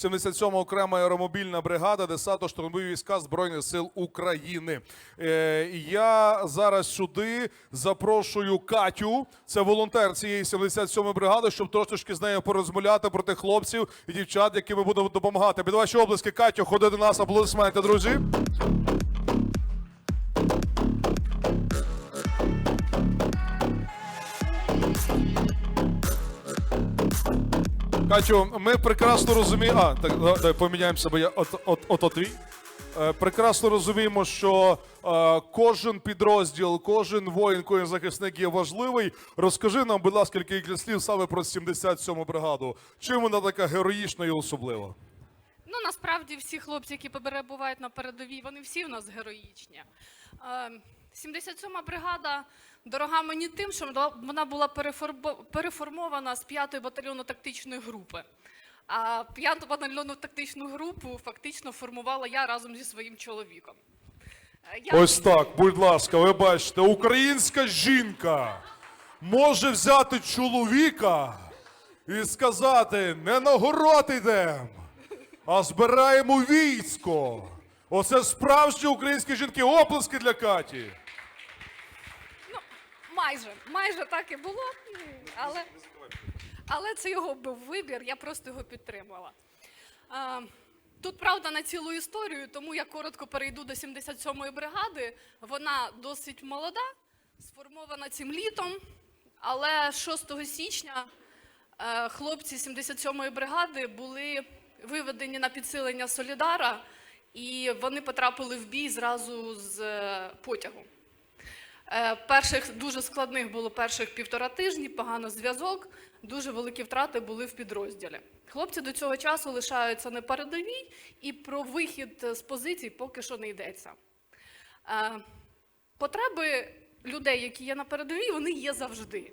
77 окрема аеромобільна бригада десато штурмові війська Збройних сил України. Е, я зараз сюди запрошую Катю, це волонтер цієї 77 бригади, щоб трошечки з нею порозмовляти про тих хлопців і дівчат, які ми будемо допомагати. Під ваші облиски, Катю, ходи до нас, аплодисменти, друзі. Катю, ми прекрасно розуміємо. А, так, да- давай поміняємося, бо я от, от, от твій. Е, Прекрасно розуміємо, що е, кожен підрозділ, кожен воїн, кожен захисник є важливий. Розкажи нам, будь ласка, кілька слів саме про 77-му бригаду. Чим вона така героїчна і особлива? Ну насправді всі хлопці, які перебувають на передовій, вони всі в нас героїчні. Е, 77-ма бригада дорога мені тим, що вона- була переформо- переформована з 5-ї батальйону тактичної групи. А 5-ту батальйонну тактичну групу фактично формувала я разом зі своїм чоловіком. Е, Я... Ось так, будь ласка, ви бачите, українська жінка може взяти чоловіка і сказати: не на город йдемо, а збираємо військо. Оце справжні українські жінки. Оплески для Каті. Ну, майже, майже так і було, але, але це його був вибір, я просто його підтримала. А, Тут правда на цілу історію, тому я коротко перейду до 77-ї бригади. Вона досить молода, сформована цим літом, але 6 січня е, хлопці 77-ї бригади були виведені на підсилення Солідара, і вони потрапили в бій зразу з е, потягу. Е, Перших дуже складних було перших півтора тижні, поганий зв'язок, дуже великі втрати були в підрозділі. Хлопці до цього часу лишаються на передовій, і про вихід з позицій поки що не йдеться. Е, Потреби людей, які є на передовій, вони є завжди.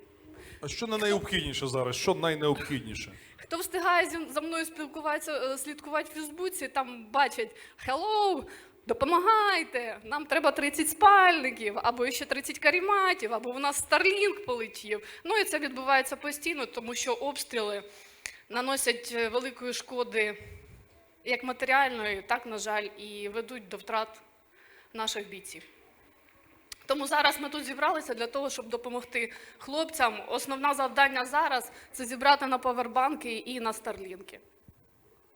А що найнеобхідніше зараз? Що найнеобхідніше? Хто встигає за мною спілкуватися, е, слідкувати в Фейсбуці, там бачать «Hello», допомагайте, нам треба 30 спальників, або ще 30 каріматів, або у нас Starlink полетів. Ну і це відбувається постійно, тому що обстріли наносять е, великої шкоди як матеріальної, так, на жаль, і ведуть до втрат наших бійців. Тому зараз ми тут зібралися для того, щоб допомогти хлопцям. Основне завдання зараз це зібрати на павербанки і на старлінки.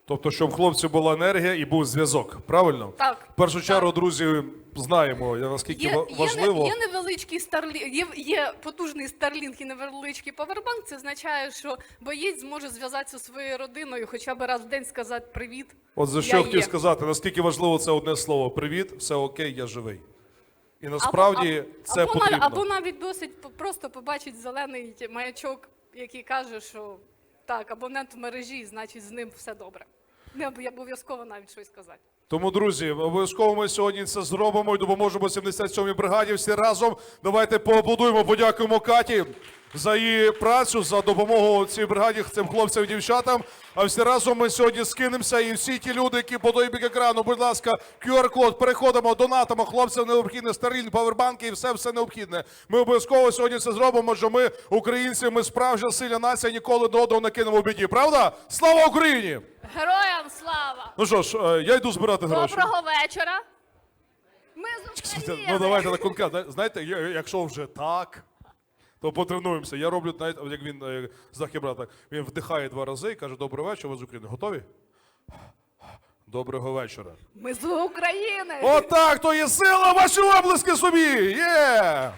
Тобто, щоб в хлопців була енергія і був зв'язок, правильно? Так. В першу чергу, друзі, знаємо, наскільки Є, ва- є, є невеличкий старлінг, є, є потужний старлінг і невеличкий павербанк. Це означає, що боєць зможе зв'язатися зі своєю родиною, хоча б раз в день сказати привіт. От за що я хотів є». сказати, наскільки важливо це одне слово: привіт, все окей, я живий. І насправді або, це або, потрібно. або навіть досить просто побачить зелений маячок, який каже, що так, абонент в мережі, значить з ним все добре. Не обов'язково навіть щось сказати. Тому, друзі, обов'язково ми сьогодні це зробимо і допоможемо 77-й бригаді. Всі разом давайте поаплодуємо, подякуємо Каті за її працю, за допомогу цій бригаді цим хлопцям і дівчатам. А всі разом ми сьогодні скинемося. І всі ті люди, які по той бік екрану, будь ласка, QR-код, переходимо, донатимо хлопцям необхідне старільні павербанки і все все необхідне. Ми обов'язково сьогодні це зробимо, що ми, українці, ми справжня сильна нація, ніколи до одного не кинемо в біді. Правда? Слава Україні! Героям слава! Ну що ж, е, я йду збирати гроші. Доброго вечора! Ми з України! Ну давайте на конкретно. Знаєте, я- якщо вже так, то потренуємося. Я роблю, навіть, як він е, брат, так, він вдихає два рази і каже: Добрий вечір, ви з України. Готові? Доброго вечора. Ми з України! Отак, то є сила, ваші облиски собі! Є!